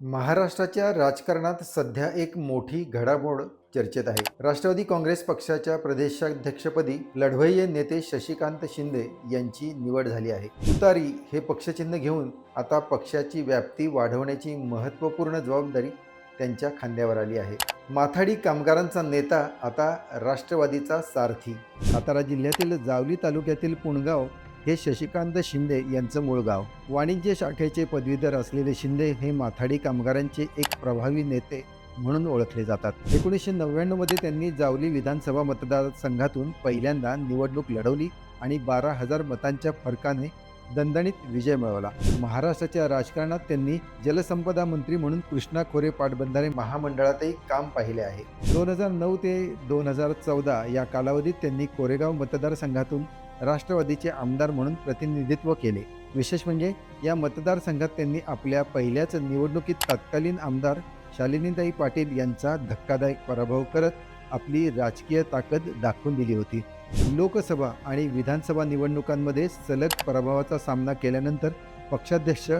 महाराष्ट्राच्या राजकारणात सध्या एक मोठी घडामोड चर्चेत आहे. राष्ट्रवादी काँग्रेस पक्षाच्या प्रदेशाध्यक्षपदी लढवय्ये नेते शशिकांत शिंदे यांची निवड झाली आहे. तुतारी हे पक्षचिन्ह घेऊन आता पक्षाची व्याप्ती वाढवण्याची महत्त्वपूर्ण जबाबदारी त्यांच्या खांद्यावर आली आहे. माथाडी कामगारांचा नेता आता राष्ट्रवादीचा सारथी. सातारा जिल्ह्यातील जावली तालुक्यातील पुणगाव हे शशिकांत शिंदे यांचं मूळ गाव. वाणिज्य शाखेचे पदवीधर असलेले शिंदे हे माथाडी कामगारांचे एक प्रभावी नेते म्हणून ओळखले जातात. एकोणीसशे नव्याण्णवमध्ये त्यांनी जावली विधानसभा मतदारसंघातून पहिल्यांदा निवडणूक लढवली आणि बारा हजार मतांच्या फरकाने दणदणीत विजय मिळवला. महाराष्ट्राच्या राजकारणात त्यांनी जलसंपदा मंत्री म्हणून कृष्णा खोरे पाटबंधारे महामंडळातही काम पाहिले आहे. दोन हजार नऊ ते दोन हजार चौदा या कालावधीत त्यांनी कोरेगाव मतदारसंघातून राष्ट्रवादीचे आमदार म्हणून प्रतिनिधित्व केले. विशेष म्हणजे या मतदारसंघात त्यांनी आपल्या पहिल्याच निवडणुकीत तत्कालीन आमदार शालिनीताई पाटील यांचा धक्कादायक पराभव करत आपली राजकीय ताकद दाखवून दिली होती. लोकसभा आणि विधानसभा निवडणुकांमध्ये सलग पराभवाचा सामना केल्यानंतर पक्षाध्यक्ष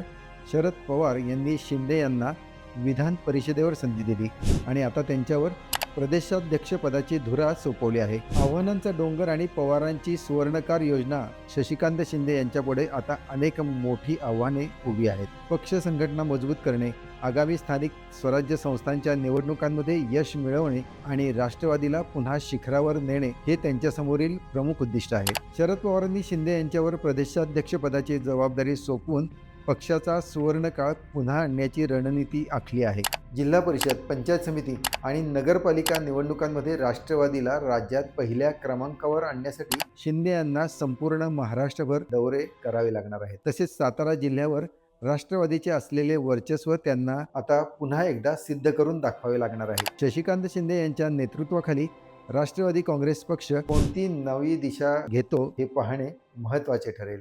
शरद पवार यांनी शिंदे यांना विधान परिषदेवर संधी दिली आणि आता त्यांच्यावर प्रदेशाध्यक्षपदाची धुरा सोपवली आहे. आव्हानांचा डोंगर आणि पवारांची सुवर्णकार योजना शशिकांत शिंदे यांच्यापुढे आता अनेक मोठी आव्हाने उभी आहेत. पक्ष संघटना मजबूत करणे आगामी स्थानिक स्वराज्य संस्थांच्या निवडणुकांमध्ये यश मिळवणे आणि राष्ट्रवादीला पुन्हा शिखरावर नेणे हे त्यांच्यासमोरील प्रमुख उद्दिष्ट आहे. शरद पवारांनी शिंदे यांच्यावर प्रदेशाध्यक्षपदाची जबाबदारी सोपवून पक्षाचा सुवर्णकाळ पुन्हा आणण्याची रणनीती आखली आहे. जिल्हा परिषद पंचायत समिती आणि नगरपालिका निवडणुकांमध्ये राष्ट्रवादीला राज्यात पहिल्या क्रमांकावर आणण्यासाठी शिंदे यांना संपूर्ण महाराष्ट्रभर दौरे करावे लागणार आहेत. तसेच सातारा जिल्ह्यावर राष्ट्रवादीचे असलेले वर्चस्व त्यांना आता पुन्हा एकदा सिद्ध करून दाखवावे लागणार आहे. शशिकांत शिंदे यांच्या नेतृत्वाखाली राष्ट्रवादी काँग्रेस पक्ष कोणती नवी दिशा घेतो हे पाहणे महत्त्वाचे ठरेल.